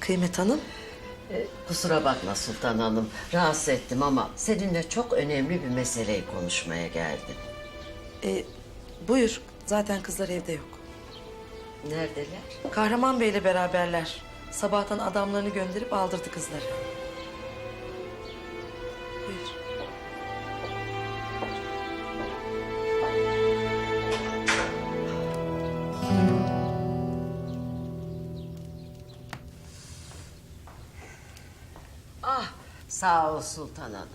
Kıymet Hanım. Kusura bakma Sultan Hanım. Rahatsız ettim ama seninle çok önemli bir meseleyi konuşmaya geldim. E, buyur. Zaten kızlar evde yok. Neredeler? Kahraman Bey'le beraberler. Sabahtan adamlarını gönderip aldırdı kızları. Ah sağ ol Sultan Hanım.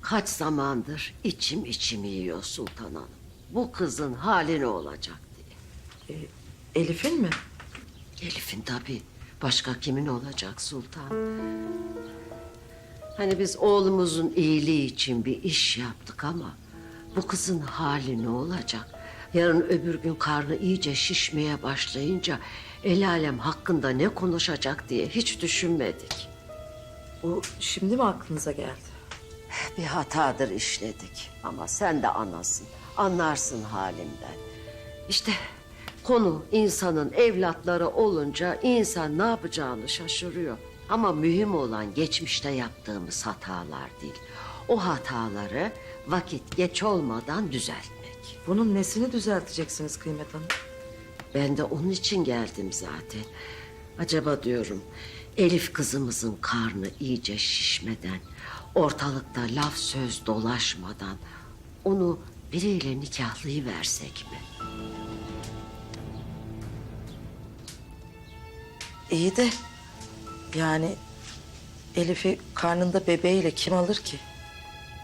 Kaç zamandır içim içimi yiyor Sultan Hanım. Bu kızın hali ne olacak diye. Elif'in mi? Elif'in tabii. Başka kimin olacak Sultan? Hani biz oğlumuzun iyiliği için bir iş yaptık ama... ...bu kızın hali ne olacak? Yarın öbür gün karnı iyice şişmeye başlayınca... ...el alem hakkında ne konuşacak diye hiç düşünmedik. O şimdi mi aklınıza geldi? Bir hatadır işledik ama sen de anasın. Anlarsın halimden. İşte konu insanın evlatları olunca insan ne yapacağını şaşırıyor. Ama mühim olan geçmişte yaptığımız hatalar değil. O hataları vakit geç olmadan düzeltmek. Bunun nesini düzelteceksiniz Kıymet Hanım? Ben de onun için geldim zaten. Acaba diyorum Elif kızımızın karnı iyice şişmeden, ortalıkta laf söz dolaşmadan onu biriyle nikahlayıversek mi? İyi de yani Elif'i karnında bebeğiyle kim alır ki?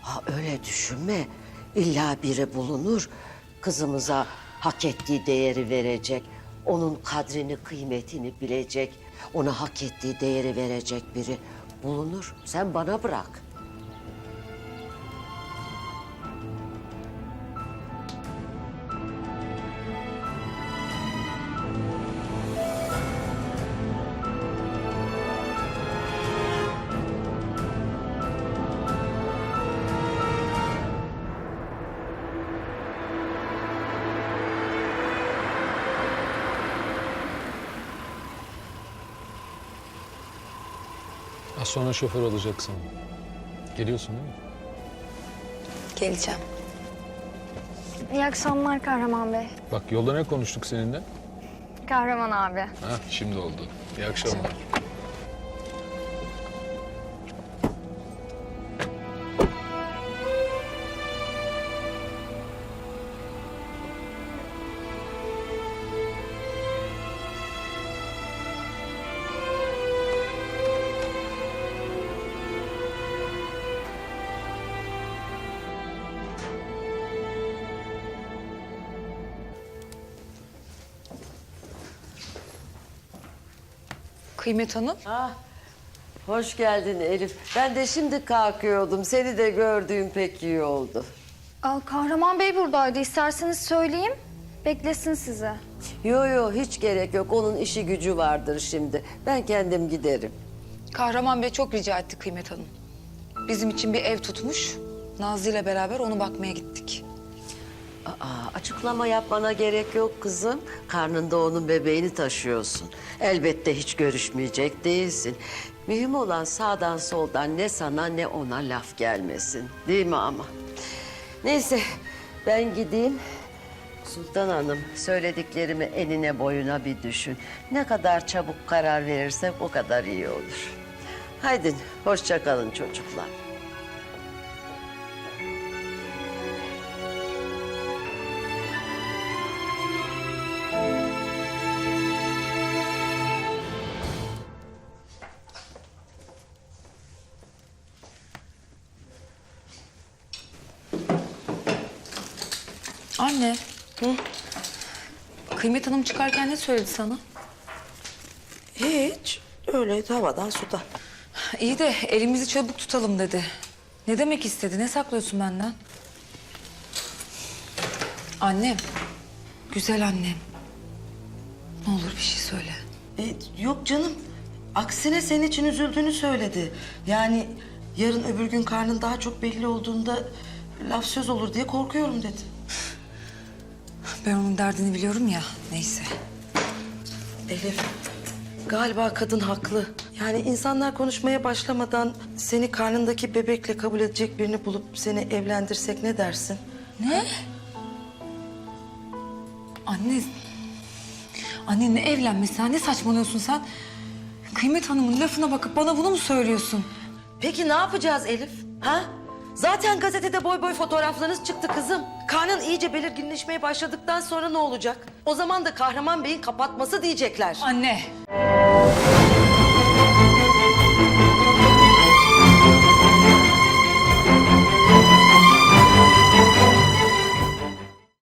Ha öyle düşünme. İlla biri bulunur. Kızımıza hak ettiği değeri verecek. Onun kadrini, kıymetini bilecek. Ona hak ettiği değeri verecek biri bulunur. Sen bana bırak. Az sonra şoför alacaksın. Geliyorsun değil mi? Geleceğim. İyi akşamlar Kahraman Bey. Bak yolda ne konuştuk seninle? Kahraman abi. Ha şimdi oldu. İyi akşamlar. Kıymet Hanım. Ah, hoş geldin Elif. Ben de şimdi kalkıyordum. Seni de gördüğüm pek iyi oldu. Aa, Kahraman Bey buradaydı. İsterseniz söyleyeyim. Beklesin sizi. Yo yo hiç gerek yok. Onun işi gücü vardır şimdi. Ben kendim giderim. Kahraman Bey çok rica etti Kıymet Hanım. Bizim için bir ev tutmuş. Nazlı ile beraber onu bakmaya gittik. Aa, açıklama yapmana gerek yok kızım. Karnında onun bebeğini taşıyorsun. Elbette hiç görüşmeyecek değilsin. Mühim olan sağdan soldan ne sana ne ona laf gelmesin. Değil mi ama? Neyse ben gideyim. Sultan Hanım söylediklerimi enine boyuna bir düşün. Ne kadar çabuk karar verirsek o kadar iyi olur. Haydi hoşça kalın çocuklar. Anne. Kıymet Hanım çıkarken ne söyledi sana? Hiç. Öyle havadan sudan. İyi de elimizi çabuk tutalım dedi. Ne demek istedi? Ne saklıyorsun benden? Annem. Güzel annem. Ne olur bir şey söyle. E, yok canım. Aksine senin için üzüldüğünü söyledi. Yani yarın öbür gün karnın daha çok belli olduğunda laf söz olur diye korkuyorum dedi. Ben onun derdini biliyorum ya. Neyse. Elif, galiba kadın haklı. Yani insanlar konuşmaya başlamadan seni karnındaki bebekle kabul edecek birini bulup seni evlendirsek ne dersin? Ne? Anne. Anne ne evlenmesi? Ne saçmalıyorsun sen? Kıymet Hanım'ın lafına bakıp bana bunu mu söylüyorsun? Peki ne yapacağız Elif? Ha? Zaten gazetede boy boy fotoğraflarınız çıktı kızım. Karnın iyice belirginleşmeye başladıktan sonra ne olacak? O zaman da Kahraman Bey'in kapatması diyecekler. Anne.